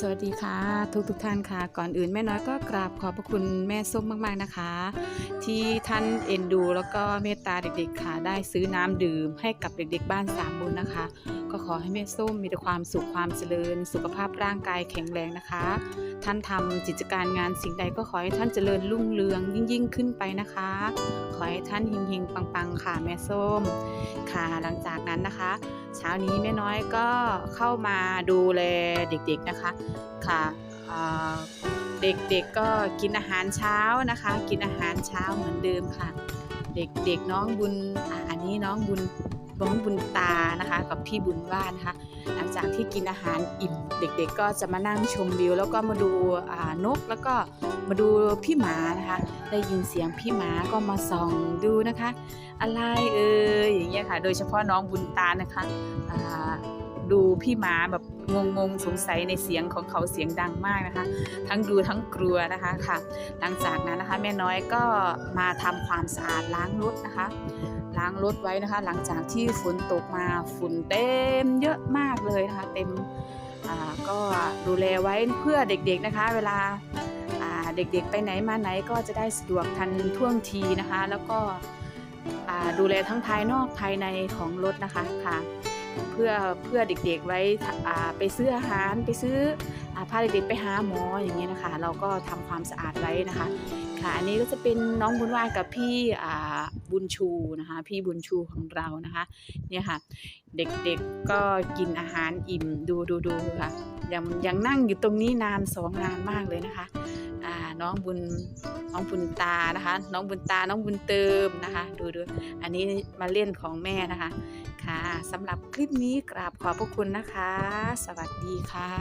สวัสดีค่ะ ทุกทุกท่านค่ะ ก่อนอื่นแม่น้อยก็กราบขอบพระคุณแม่ส้มมากๆนะคะ ที่ท่านเอ็นดูแล้วก็เมตตาเด็กๆค่ะ ได้ซื้อน้ำดื่มให้กับเด็กๆบ้านสามบุญนะคะ ก็ขอให้แม่ส้มมีแต่ความสุขความเจริญ สุขภาพร่างกายแข็งแรงนะคะ ท่านทำกิจการงานสิ่งใดก็ขอให้ท่านเจริญรุ่งเรืองยิ่งๆ ขึ้นไปนะคะ ขอให้ท่านหิงหิงๆปังๆ ค่ะแม่ส้มค่ะ หลังจากนั้นนะคะ เช้านี้แม่น้อยก็เข้ามาดูแลเด็กๆนะคะค่ะเด็กๆก็กินอาหารเช้านะคะ กินอาหารเช้าเหมือนเดิมค่ะ เด็กๆน้องบุญอันนี้น้องบุญน้องบุญตานะคะ กับพี่บุญว่านนะคะหลังจากที่กินอาหารอิ่มเด็ก ๆ ก็จะมานั่งชมวิว แล้วก็มาดูนกแล้วก็มาดูพี่หมานะคะ ได้ยินเสียงพี่หมาก็มาส่องดูนะคะ อะไรเอ่ยอย่างเงี้ยค่ะ โดยเฉพาะน้องบุญตานะคะ ดูพี่หมาแบบงงๆสงสัยในเสียงของเขาเสียงดังมากนะคะ ทั้งดูทั้งกลัวนะคะค่ะ หลังจากนั้นนะคะ แม่น้อยก็มาทำความสะอาดล้างรถนะคะ ล้างรถไว้นะคะ หลังจากที่ฝนตกมาฝุ่นเต็มเยอะมากเลยนะคะ เต็มก็ดูแลไว้เพื่อเด็กๆนะคะ เวลาเด็กๆ ไปไหนมาไหนก็จะได้สะดวกทันท่วงทีนะคะ แล้วก็ดูแลทั้งภายนอกภายในของรถนะคะค่ะ เพื่อเพื่อเด็กๆไว้ไปซื้ออาหารไปซื้ออพาเด็กๆไปหาหมออย่างเงี้ยนะคะ เราก็ทำความสะอาดไว้นะคะค่ะอันนี้ก็จะเป็นน้องบุญวากับพี่บุญชูนะคะ พี่บุญชูของเรานะคะเนี่ยค่ะ เด็กๆก็กินอาหารอิ่มดูดูดูค่ะยังยังนั่งอยู่ตรงนี้นานสองนานมากเลยนะคะน้องบุญ น้องบุญตานะคะ น้องบุญตาน้องบุญเติมนะคะ ดูดูอันนี้มาเล่นของแม่นะคะ ค่ะสำหรับคลิปนี้กราบขอบพระคุณนะคะ สวัสดีค่ะ